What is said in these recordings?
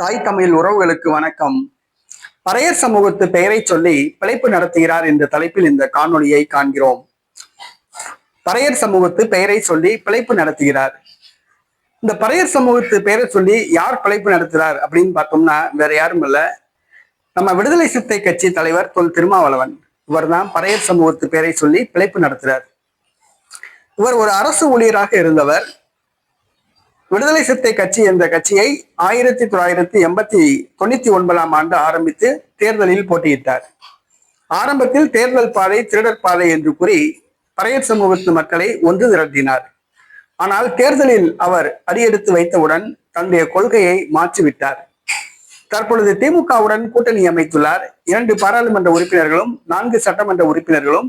தாய் தமிழ் உறவுகளுக்கு வணக்கம். பறையர் சமூகத்து பெயரை சொல்லி பிழைப்பு நடத்துகிறார் என்ற தலைப்பில் இந்த காணொளியை காண்கிறோம். பறையர் சமூகத்து பெயரை சொல்லி பிழைப்பு நடத்துகிறார். இந்த பறையர் சமூகத்து பெயரை சொல்லி யார் பிழைப்பு நடத்துகிறார் அப்படின்னு பார்த்தோம்னா வேற யாரும் இல்ல. நம்ம விடுதலை சித்தை கட்சி தலைவர் தொல் திருமாவளவன். இவர்தான் பறையர் சமூகத்து பெயரை சொல்லி பிழைப்பு நடத்துகிறார் இவர் ஒரு அரசு ஊழியராக இருந்தவர். விடுதலை சிறுத்தை கட்சி என்ற கட்சியை ஆயிரத்தி தொள்ளாயிரத்தி எண்பத்தி தொண்ணூத்தி ஒன்பதாம் ஆண்டு ஆரம்பித்து தேர்தலில் போட்டியிட்டார். ஆரம்பத்தில் தேர்தல் பாதை திருடர் பாதை என்று கூறி பறையர் சமூகத்து மக்களை ஒன்று திரட்டினார். ஆனால் தேர்தலில் அவர் அடியெடுத்து வைத்தவுடன் தன்னுடைய கொள்கையை மாற்றிவிட்டார். தற்பொழுது திமுகவுடன் கூட்டணி அமைத்துள்ளார். இரண்டு பாராளுமன்ற உறுப்பினர்களும் நான்கு சட்டமன்ற உறுப்பினர்களும்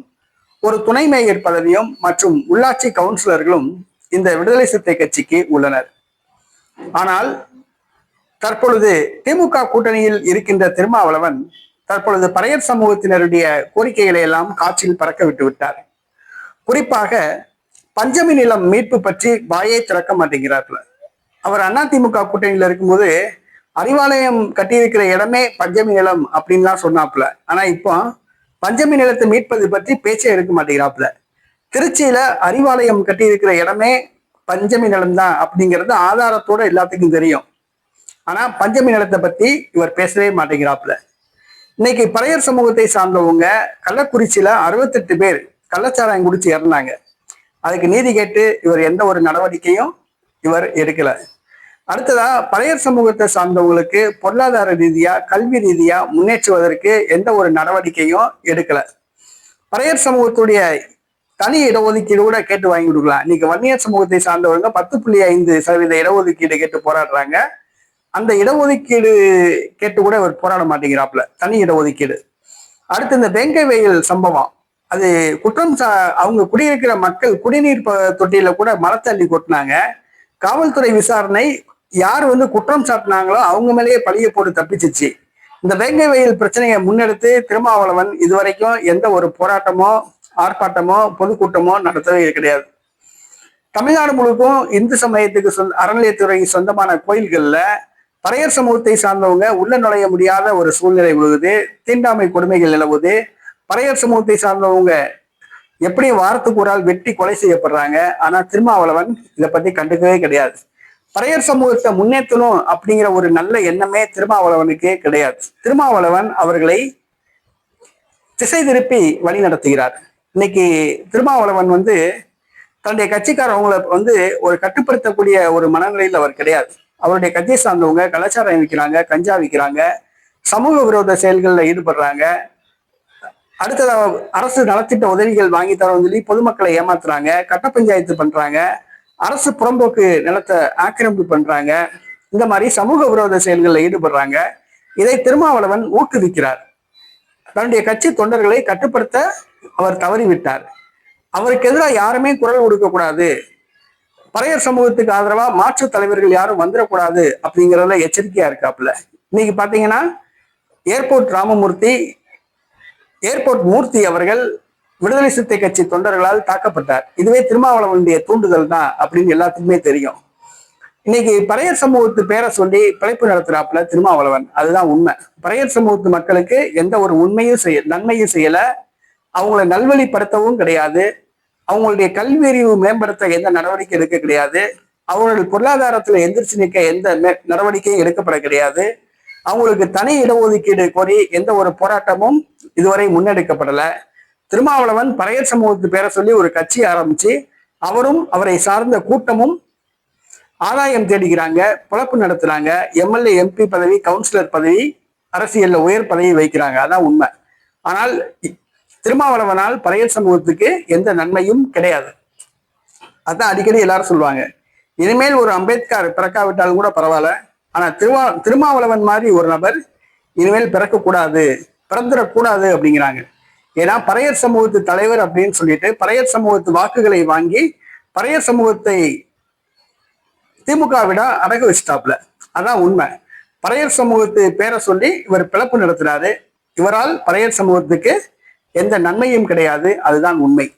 ஒரு துணை மேயர் பதவியும் மற்றும் உள்ளாட்சி கவுன்சிலர்களும் இந்த விடுதலை சிறுத்தை கட்சிக்கு உள்ளனர். ஆனால் தற்பொழுது திமுக கூட்டணியில் இருக்கின்ற திருமாவளவன் தற்பொழுது பறையர் சமூகத்தினருடைய கோரிக்கைகளை எல்லாம் காற்றில் பறக்க விட்டு விட்டார். குறிப்பாக பஞ்சமி நிலம் மீட்பு பற்றி வாயை திறக்க மாட்டேங்கிறார்கள். அவர் அதிமுக கூட்டணியில் இருக்கும்போது அறிவாலயம் கட்டியிருக்கிற இடமே பஞ்சமி நிலம் அப்படின்லாம் சொன்னாப்புல. ஆனா இப்போ பஞ்சமி நிலத்தை மீட்பது பற்றி பேச்சே எடுக்க மாட்டேங்கிறாப்புல. திருச்சியில அறிவாலயம் கட்டியிருக்கிற இடமே பஞ்சமி நிலம் தான் அப்படிங்கிறது ஆதாரத்தோட எல்லாத்துக்கும் தெரியும். ஆனா பஞ்சமி நிலத்தை பத்தி இவர் பேசவே மாட்டேங்கிறாப்புல. இன்னைக்கு பறையர் சமூகத்தை சார்ந்தவங்க கள்ளக்குறிச்சியில அறுபத்தெட்டு பேர் கள்ளச்சாராயம் குடிச்சு இறந்தாங்க. அதுக்கு நீதி கேட்டு இவர் எந்த ஒரு நடவடிக்கையும் இவர் எடுக்கல. அடுத்ததா பழையர் சமூகத்தை சார்ந்தவங்களுக்கு பொருளாதார ரீதியா கல்வி ரீதியா முன்னேற்றுவதற்கு எந்த ஒரு நடவடிக்கையும் எடுக்கல. பழையர் சமூகத்துடைய தனி இடஒதுக்கீடு கூட கேட்டு வாங்கி கொடுக்கலாம் இன்னைக்கு வன்னியர் சமூகத்தை சார்ந்தவங்க பத்து புள்ளி ஐந்து சதவீத இடஒதுக்கீடு கேட்டு போராடுறாங்க. அந்த இடஒதுக்கீடு கேட்டு கூட அவர் போராட மாட்டேங்கிறாப்புல. தனி இடஒதுக்கீடு. அடுத்து இந்த வேங்கை வெயில் சம்பவம். அது குற்றம் சா அவங்க குடியிருக்கிற மக்கள் குடிநீர் தொட்டியில கூட மரத்தள்ளி கொட்டினாங்க. காவல்துறை விசாரணை யார் வந்து குற்றம் சாட்டினாங்களோ அவங்க மேலேயே பழியை போட்டு தப்பிச்சிச்சு. இந்த வேங்கை வெயில் பிரச்சனையை முன்னெடுத்து திருமாவளவன் இதுவரைக்கும் எந்த ஒரு போராட்டமோ ஆர்ப்பாட்டமோ பொதுக்கூட்டமோ நடத்தவே கிடையாது. தமிழ்நாடு முழுக்கும் இந்து சமயத்துக்கு சொந்த அறநிலையத்துறை சொந்தமான கோயில்கள்ல பறையர் சமூகத்தை சார்ந்தவங்க உள்ள நுழைய முடியாத ஒரு சூழ்நிலை உழுகுது தீண்டாமை கொடுமைகள் நிலவுது. பறையர் சமூகத்தை சார்ந்தவங்க எப்படி வாரத்துக்கு ஒரு ஆள் வெட்டி கொலை செய்யப்படுறாங்க. ஆனா திருமாவளவன் இதை பத்தி கண்டுக்கவே கிடையாது. பறையர் சமூகத்தை முன்னேற்றணும் அப்படிங்கிற ஒரு நல்ல எண்ணமே திருமாவளவனுக்கே கிடையாது. திருமாவளவன் அவர்களை திசை திருப்பி வழி நடத்துகிறார் இன்னைக்கு திருமாவளவன் வந்து தன்னுடைய கட்சிக்காரவங்களை வந்து ஒரு கட்டுப்படுத்தக்கூடிய ஒரு மனநிலையில் அவர் கிடையாது. அவருடைய கட்சியை சார்ந்தவங்க கலாச்சாரம் விற்கிறாங்க கஞ்சா விற்கிறாங்க சமூக விரோத செயல்களில் ஈடுபடுறாங்க. அடுத்ததாக அரசு நலத்திட்ட உதவிகள் வாங்கி தரோம்னு சொல்லி பொதுமக்களை ஏமாத்துறாங்க கட்ட பஞ்சாயத்து பண்றாங்க அரசு புறம்போக்கு நிலத்தை ஆக்கிரமிப்பு பண்றாங்க இந்த மாதிரி சமூக விரோத செயல்களில் ஈடுபடுறாங்க. இதை திருமாவளவன் ஊக்குவிக்கிறார். தன்னுடைய கட்சி தொண்டர்களை கட்டுப்படுத்த அவர் தவறிவிட்டார். அவருக்கு எதிராக யாருமே குரல் கொடுக்கக்கூடாது பறையர் சமூகத்துக்கு ஆதரவா மாற்று தலைவர்கள் யாரும் வந்துடக்கூடாது அப்படிங்கிறதுல எச்சரிக்கையா இருக்காப்புல. இன்னைக்கு பாத்தீங்கன்னா ஏர்போர்ட் ராமமூர்த்தி ஏர்போர்ட் மூர்த்தி அவர்கள் விடுதலை சிறுத்தை கட்சி தொண்டர்களால் தாக்கப்பட்டார். இதுவே திருமாவளவனுடைய தூண்டுதல் தான் அப்படின்னு எல்லாத்துக்குமே தெரியும். இன்னைக்கு பறையர் சமூகத்து பேரை சொல்லி பிழைப்பு நடத்துறாப்புல திருமாவளவன். அதுதான் உண்மை. பறையர் சமூகத்து மக்களுக்கு எந்த ஒரு உண்மையும் செய்ய நன்மையும் செய்யல. அவங்கள நல்வழிப்படுத்தவும் கிடையாது. அவங்களுடைய கல்வி அறிவு மேம்படுத்த எந்த நடவடிக்கை எடுக்க கிடையாது. அவங்களுடைய பொருளாதாரத்தில் எந்திரிச்சு நிற்க எந்த நடவடிக்கையும் எடுக்கப்பட கிடையாது. அவங்களுக்கு தனி இடஒதுக்கீடு கோரி எந்த ஒரு போராட்டமும் இதுவரை முன்னெடுக்கப்படலை. திருமாவளவன் பறையர் சமூகத்து பேரை சொல்லி ஒரு கட்சி ஆரம்பிச்சு அவரும் அவரை சார்ந்த கூட்டமும் ஆதாயம் தேடிக்கிறாங்க பொழப்பு நடத்துறாங்க. எம்எல்ஏ எம்பி பதவி கவுன்சிலர் பதவி அரசியல்ல உயர் பதவி வைக்கிறாங்க. அதான் உண்மை. ஆனால் திருமாவளவனால் பறையர் சமூகத்துக்கு எந்த நன்மையும் கிடையாது. அதான் அடிக்கடி எல்லாரும் சொல்லுவாங்க. இனிமேல் ஒரு அம்பேத்கர் பிறக்காவிட்டாலும் கூட பரவாயில்ல. ஆனா திருமா திருமாவளவன் மாதிரி ஒரு நபர் இனிமேல் பிறக்கக்கூடாது. பிறந்துடக்கூடாது அப்படிங்கிறாங்க. ஏன்னா பறையர் சமூகத்து தலைவர் அப்படின்னு சொல்லிட்டு பறையர் சமூகத்து வாக்குகளை வாங்கி பறையர் சமூகத்தை திமுக விட அடகு வச்சிட்டாப்ல அதான் உண்மை. பறையர் சமூகத்து பேரை சொல்லி இவர் பிளப்பு நடத்துறாரு. இவரால் பறையர் சமூகத்துக்கு எந்த நன்மையும் கிடையாது அதுதான் உண்மை.